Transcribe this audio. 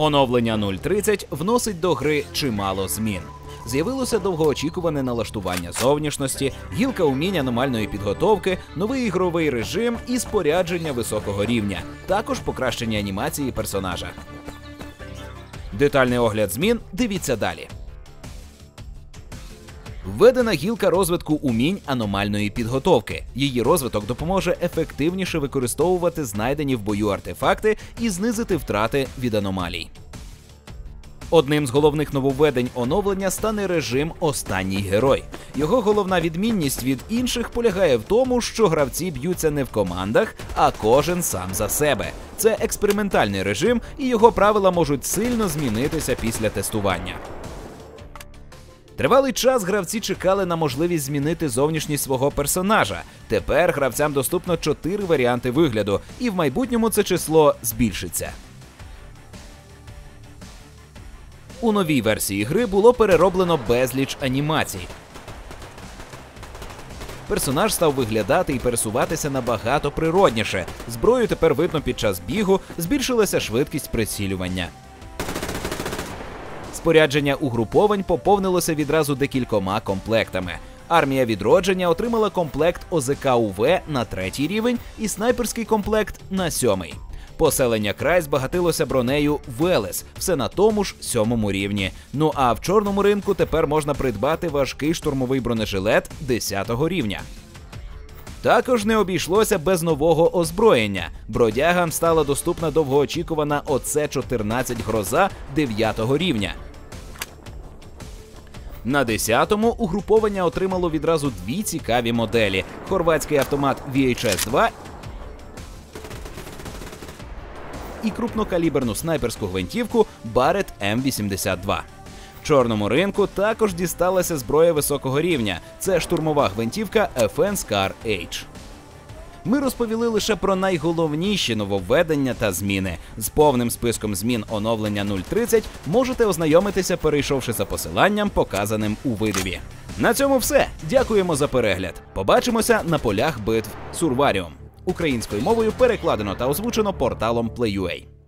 Оновлення 0.30 вносить до гри чимало змін. З'явилося довгоочікуване налаштування зовнішності, гілка умінь аномальної підготовки, новий ігровий режим і спорядження високого рівня, також покращення анімації персонажа. Детальний огляд змін дивіться далі. Введена гілка розвитку умінь аномальної підготовки. Її розвиток допоможе ефективніше використовувати знайдені в бою артефакти і знизити втрати від аномалій. Одним з головних нововведень оновлення стане режим Останній герой. Його головна відмінність від інших полягає в тому, що гравці б'ються не в командах, а кожен сам за себе. Це експериментальний режим, і його правила можуть сильно змінитися після тестування. Тривалий час гравці чекали на можливість змінити зовнішність свого персонажа. Тепер гравцям доступно чотири варіанти вигляду, і в майбутньому це число збільшиться. У новій версії гри було перероблено безліч анімацій. Персонаж став виглядати і пересуватися набагато природніше. Зброю тепер видно під час бігу, збільшилася швидкість прицілювання. Спорядження угруповань поповнилося відразу декількома комплектами. Армія відродження отримала комплект ОЗК УВ на третій рівень і снайперський комплект на сьомий. Поселення край збагатилося бронею Велес, все на тому ж сьомому рівні. Ну а в чорному ринку тепер можна придбати важкий штурмовий бронежилет 10 рівня. Також не обійшлося без нового озброєння. Бродягам стала доступна довгоочікувана ОЦ-14 гроза 9 рівня. На 10-му угруповання отримало відразу дві цікаві моделі: хорватський автомат VHS-2 і крупнокаліберну снайперську гвинтівку Barrett M82. Чорному ринку також дісталася зброя високого рівня. Це штурмова гвинтівка FN Scar H. Ми розповіли лише про найголовніші нововведення та зміни. З повним списком змін оновлення 030 можете ознайомитися, перейшовши за посиланням, показаним у видиві. На цьому все. Дякуємо за перегляд. Побачимося на полях битв Сурваріум. Українською мовою перекладено та озвучено порталом Play.ua.